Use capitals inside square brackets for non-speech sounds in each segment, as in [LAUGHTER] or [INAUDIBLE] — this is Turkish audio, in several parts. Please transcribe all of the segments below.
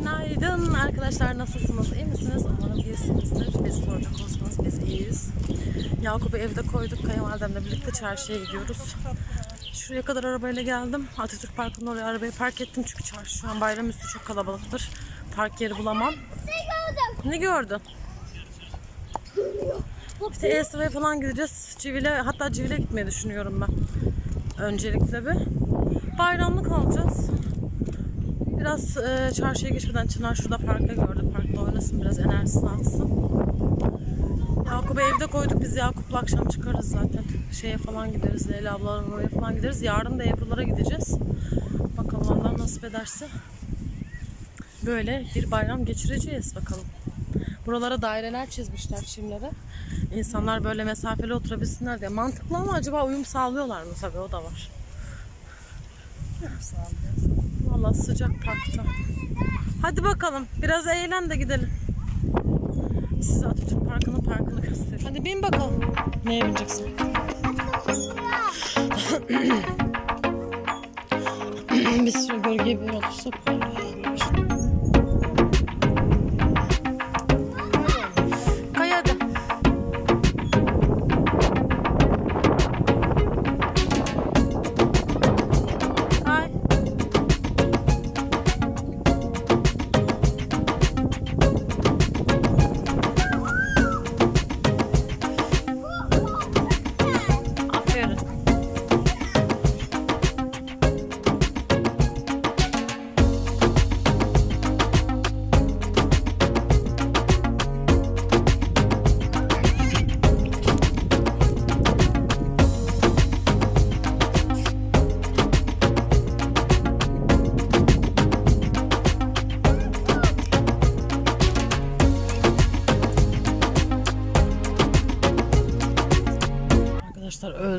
Günaydın arkadaşlar nasılsınız? İyi misiniz? Umarım iyisinizdir. Biz soracak olsanız biz iyiyiz. Yakup'u evde koyduk. Kayınvalidemle birlikte çarşıya gidiyoruz. Şuraya kadar arabayla geldim. Atatürk Parkı'nın oraya arabayı park ettim. Çünkü çarşı şu an bayramüstü çok kalabalıktır. Park yeri bulamam. Ne gördün? İşte Esra'ya falan gideceğiz. Civile, hatta Civile gitmeyi düşünüyorum ben. Öncelikle bir. Bayramlık alacağız. Biraz e, çarşıya geçmeden Çınar şurada parka gördü. Parkta oynasın biraz enerjisini atsın. Yakup'u evde koyduk. Biz Yakup'la akşam çıkarız zaten. Şeye falan gideriz. Leyla ablaların oraya falan gideriz. Yarın da Ebru'lara gideceğiz. Bakalım Allah nasip ederse. Böyle bir bayram geçireceğiz bakalım. Buralara daireler çizmişler çimlere. İnsanlar böyle mesafeli oturabilsinler diye. Mantıklı ama acaba uyum sağlıyorlar mı? Tabii o da var. Vallahi sıcak parkta. Hadi bakalım. Biraz eğlen de gidelim. Size Atatürk Parkı'nın parkını göstereyim. Hadi bin bakalım. Neye bineceksin? [CLEARS THROAT] Biz şu gölgeye bir olursak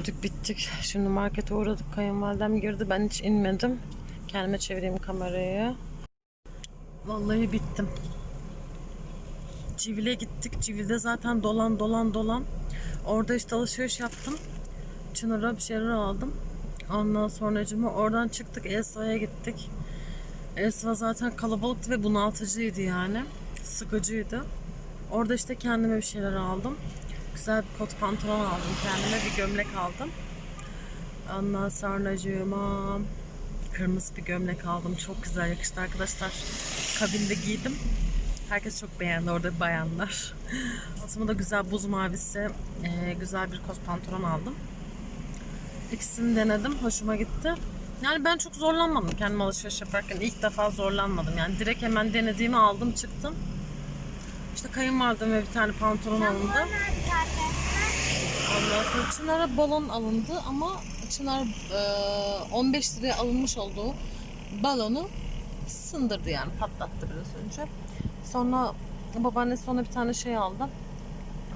öldük bittik. Şimdi markete uğradık. Kayınvalidem girdi. Ben hiç inmedim. Kendime çevireyim kamerayı. Vallahi bittim. Civile gittik. Civil'de zaten dolan dolan dolan. Orada işte alışveriş yaptım. Çınar'a bir şeyler aldım. Ondan sonra oradan çıktık. Esva'ya gittik. Esva zaten kalabalıktı ve bunaltıcıydı yani. Sıkıcıydı. Orada işte kendime bir şeyler aldım. Güzel bir kot pantolon aldım kendime. Bir gömlek aldım. Ondan sonra kırmızı bir gömlek aldım. Çok güzel yakıştı arkadaşlar. Kabinde giydim. Herkes çok beğendi orada bayanlar. [LAUGHS] Altıma da güzel buz mavisi eee, güzel bir kot pantolon aldım. İkisini denedim. Hoşuma gitti. Yani ben çok zorlanmadım kendim alışveriş yaparken. ilk defa zorlanmadım. Yani direkt hemen denediğimi aldım çıktım. İşte kayınvalideme bir tane pantolon alındı. Ondan sonra Çınar'a balon alındı ama Çınar e, 15 liraya alınmış olduğu balonu sındırdı yani patlattı biraz önce. Sonra babaannesi ona bir tane şey aldı.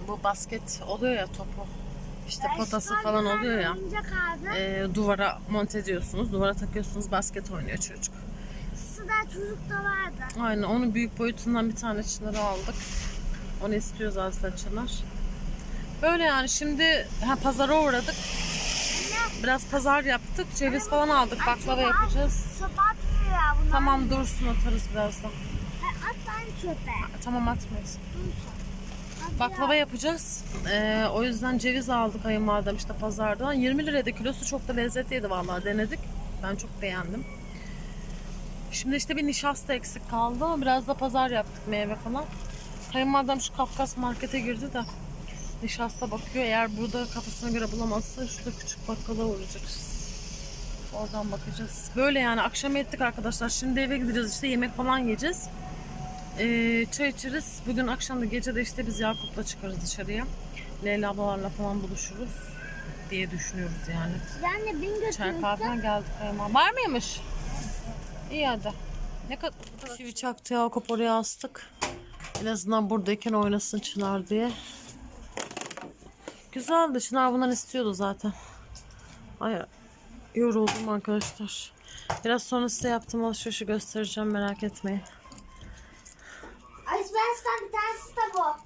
Bu basket oluyor ya topu. İşte potası falan oluyor ya. E, duvara monte ediyorsunuz. Duvara takıyorsunuz basket oynuyor çocuk. Sıda çocuk da vardı. Aynen onun büyük boyutundan bir tane Çınar'ı aldık. Onu istiyor zaten Çınar. Böyle yani şimdi ha, pazara uğradık. Biraz pazar yaptık. Ceviz falan aldık. Baklava yapacağız. Çöpe ya bunlar. Tamam dursun atarız birazdan. Ha, At lan çöpe. Tamam atmayız. Baklava yapacağız. Ee, o yüzden ceviz aldık kayınvalidem işte pazardan. 20 liraydı kilosu çok da lezzetliydi vallahi denedik. Ben çok beğendim. Şimdi işte bir nişasta eksik kaldı biraz da pazar yaptık meyve falan. Kayınvalidem şu Kafkas markete girdi de nişasta bakıyor. Eğer burada kafasına göre bulamazsa şurada küçük bakkala uğrayacağız. Oradan bakacağız. Böyle yani akşam ettik arkadaşlar. Şimdi eve gideceğiz işte yemek falan yiyeceğiz. Ee, çay içeriz. Bugün akşam da gece de işte biz Yakup'la çıkarız dışarıya. Leyla ablalarla falan buluşuruz diye düşünüyoruz yani. Ben de bin Çay götürürüm. kahve geldik kayma. Var mıymış? İyi hadi. Ne kadar çivi çaktı Yakup oraya astık. En azından buradayken oynasın Çınar diye. Güzeldi. Çınar bundan istiyordu zaten. Ay yoruldum arkadaşlar. Biraz sonra size yaptığım alışverişi göstereceğim merak etmeyin. Sana bir tanesi de bu.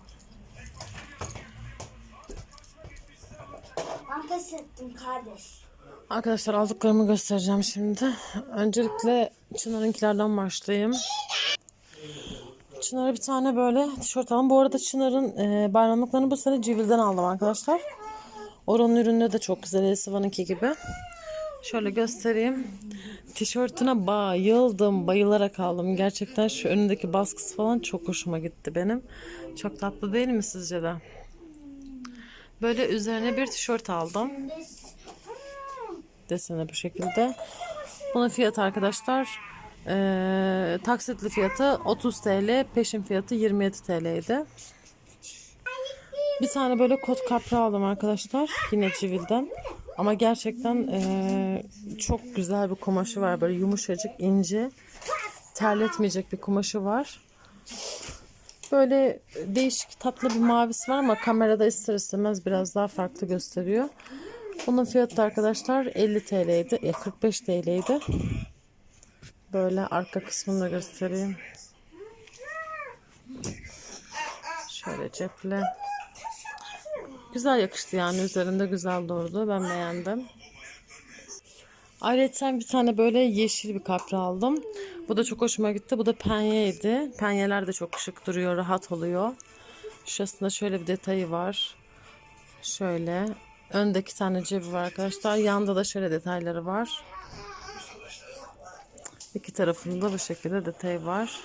Ettim kardeş. Arkadaşlar aldıklarımı göstereceğim şimdi. Öncelikle Çınar'ınkilerden başlayayım. Çınar'a bir tane böyle tişört aldım. Bu arada Çınar'ın e, bayramlıklarını bu sene Civil'den aldım arkadaşlar. Oranın ürünleri de çok güzel. Elsiva'nınki gibi. Şöyle göstereyim. Tişörtüne bayıldım. Bayılarak aldım. Gerçekten şu önündeki baskısı falan çok hoşuma gitti benim. Çok tatlı değil mi sizce de? Böyle üzerine bir tişört aldım. Desene bu şekilde. Bunun fiyatı arkadaşlar eee, taksitli fiyatı 30 TL, peşin fiyatı 27 TL'ydi. Bir tane böyle kot kapra aldım arkadaşlar. Yine Civil'den. Ama gerçekten eee, çok güzel bir kumaşı var. Böyle yumuşacık, ince. Terletmeyecek bir kumaşı var. Böyle değişik tatlı bir mavisi var ama kamerada ister istemez biraz daha farklı gösteriyor. Bunun fiyatı da arkadaşlar 50 TL'ydi. Ya 45 TL'ydi. Böyle arka kısmını da göstereyim. Şöyle ceple. Güzel yakıştı yani üzerinde güzel durdu. Ben beğendim. Ayrıca bir tane böyle yeşil bir kapri aldım. Bu da çok hoşuma gitti. Bu da penyeydi. Penyeler de çok şık duruyor, rahat oluyor. Şurasında şöyle bir detayı var. Şöyle. Önde iki tane cebi var arkadaşlar. Yanda da şöyle detayları var. İki tarafında bu şekilde detay var.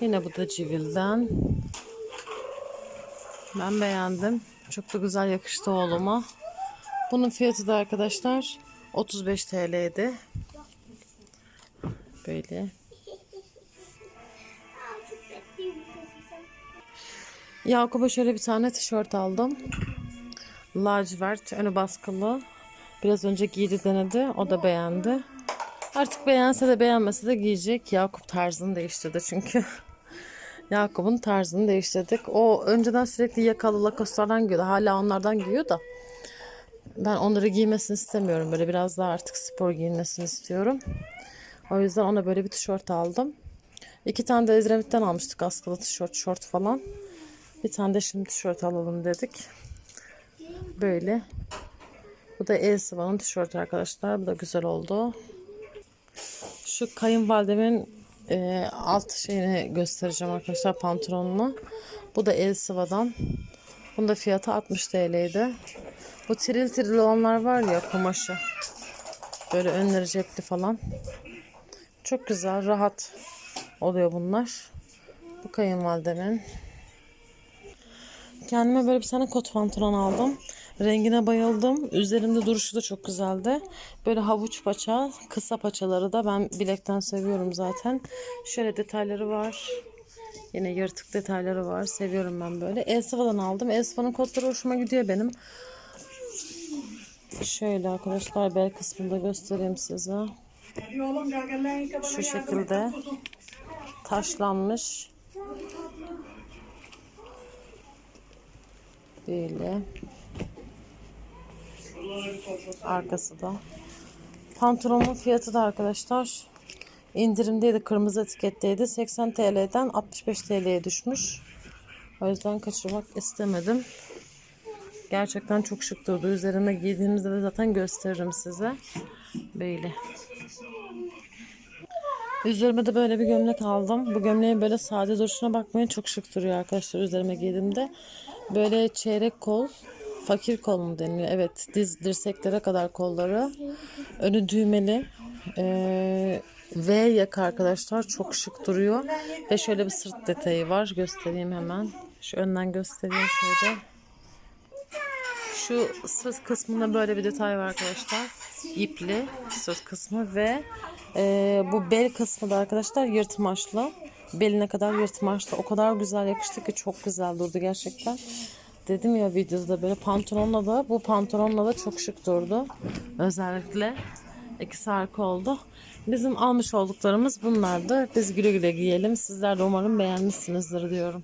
Yine bu da civilden. Ben beğendim. Çok da güzel yakıştı oğluma. Bunun fiyatı da arkadaşlar 35 TL'ydi. Böyle. Yakup'a şöyle bir tane tişört aldım. Lacivert, önü baskılı. Biraz önce giydi denedi. O da beğendi. Artık beğense de beğenmese de giyecek. Yakup tarzını değiştirdi çünkü. [LAUGHS] Yakup'un tarzını değiştirdik. O önceden sürekli yakalı lakoslardan giyiyordu. Hala onlardan giyiyor da. Ben onları giymesini istemiyorum. Böyle biraz daha artık spor giyinmesini istiyorum. O yüzden ona böyle bir tişört aldım. İki tane de Edremit'ten almıştık askılı tişört, şort falan. Bir tane de şimdi tişört alalım dedik. Böyle. Bu da Elsiva'nın tişörtü arkadaşlar. Bu da güzel oldu. Şu kayınvalidemin e, alt şeyini göstereceğim arkadaşlar pantolonunu. Bu da Elsiva'dan. Bunun da fiyatı 60 TL'ydi. Bu tiril tiril olanlar var ya kumaşı. Böyle önleri cepli falan. Çok güzel, rahat oluyor bunlar. Bu kayınvalidemin. Kendime böyle bir tane kot pantolon aldım. Rengine bayıldım. Üzerimde duruşu da çok güzeldi. Böyle havuç paça, kısa paçaları da ben bilekten seviyorum zaten. Şöyle detayları var. Yine yırtık detayları var. Seviyorum ben böyle. Elsiva'dan aldım. Elsiva'nın kotları hoşuma gidiyor benim. Şöyle arkadaşlar bel kısmında göstereyim size. Şu şekilde taşlanmış. Böyle. Arkası da. Pantolonun fiyatı da arkadaşlar indirimdeydi. Kırmızı etiketteydi. 80 TL'den 65 TL'ye düşmüş. O yüzden kaçırmak istemedim. Gerçekten çok şık durdu. Üzerime giydiğimizde de zaten gösteririm size. Böyle. Üzerime de böyle bir gömlek aldım. Bu gömleğin böyle sade duruşuna bakmayın çok şık duruyor arkadaşlar üzerime giydiğimde. Böyle çeyrek kol, fakir kol mu deniliyor? Evet, diz dirseklere kadar kolları. Önü düğmeli. Ee, V yaka arkadaşlar çok şık duruyor. Ve şöyle bir sırt detayı var. Göstereyim hemen. Şu önden göstereyim şöyle. Şu sırt kısmında böyle bir detay var arkadaşlar. İpli sırt kısmı ve e, bu bel kısmı da arkadaşlar yırtmaçlı. Beline kadar yırtmaçlı. O kadar güzel yakıştı ki çok güzel durdu gerçekten. Dedim ya videoda böyle pantolonla da bu pantolonla da çok şık durdu. Özellikle ikisi harika oldu. Bizim almış olduklarımız bunlardı. Biz güle güle giyelim. Sizler de umarım beğenmişsinizdir diyorum.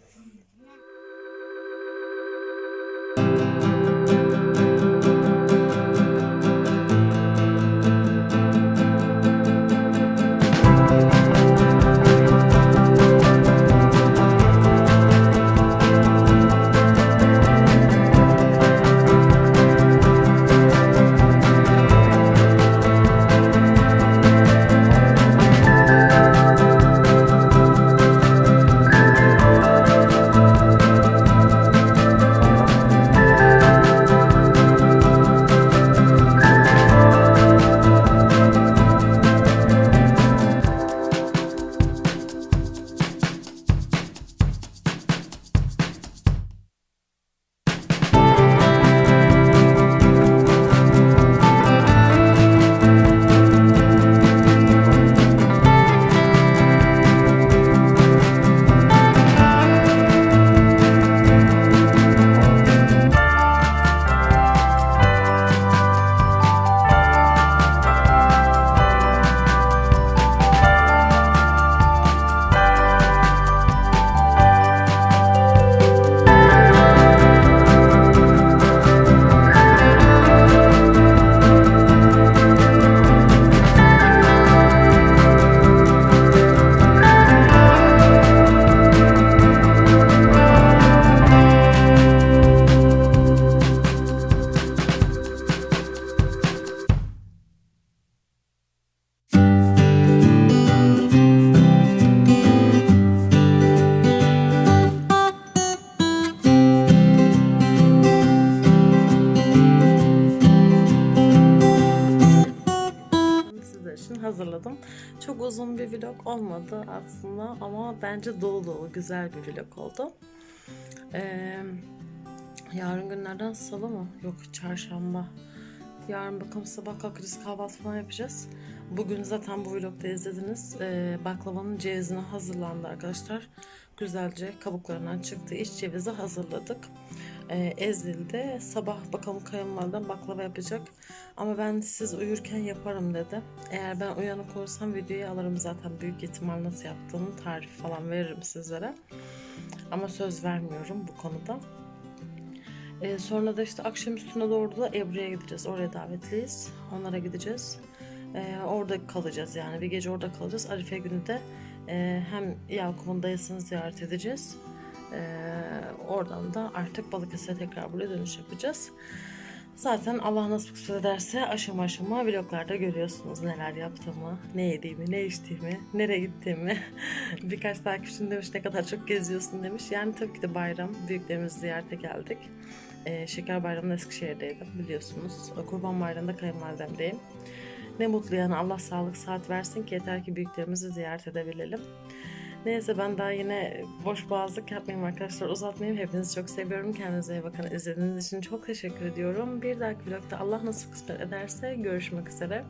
Uzun bir vlog olmadı aslında ama bence dolu dolu güzel bir vlog oldu. Ee, yarın günlerden salı mı? Yok çarşamba. Yarın bakalım sabah kalkacağız kahvaltı falan yapacağız. Bugün zaten bu vlogda izlediniz. Ee, baklavanın cevizine hazırlandı arkadaşlar. Güzelce kabuklarından çıktı. İç cevizi hazırladık. Ee, ezildi. Sabah bakalım kayınvaliden baklava yapacak. Ama ben siz uyurken yaparım dedi. Eğer ben uyanık olursam videoyu alırım zaten. Büyük ihtimal nasıl yaptığını tarif falan veririm sizlere. Ama söz vermiyorum bu konuda. Ee, sonra da işte akşam üstüne doğru da Ebru'ya gideceğiz. Oraya davetliyiz. Onlara gideceğiz. Ee, orada kalacağız yani. Bir gece orada kalacağız. Arife günü de e, hem Yakup'un dayısını ziyaret edeceğiz. Ee, oradan da artık Balıkesir'e tekrar buraya dönüş yapacağız. Zaten Allah nasip kısmet ederse aşama aşama vloglarda görüyorsunuz neler yaptığımı, ne yediğimi, ne içtiğimi, nereye gittiğimi. [LAUGHS] Birkaç takipçim demiş ne kadar çok geziyorsun demiş. Yani tabii ki de bayram, büyüklerimizi ziyarete geldik. Ee, Şeker Bayramı'nda Eskişehir'deydim biliyorsunuz. Kurban Bayramı'nda kayınvalidemdeyim. Ne mutlu yani Allah sağlık saat versin ki yeter ki büyüklerimizi ziyaret edebilelim. Neyse ben daha yine boş boğazlık yapmayayım arkadaşlar uzatmayayım. Hepinizi çok seviyorum. Kendinize iyi bakın. İzlediğiniz için çok teşekkür ediyorum. Bir dahaki vlogda Allah nasip kısmet ederse görüşmek üzere.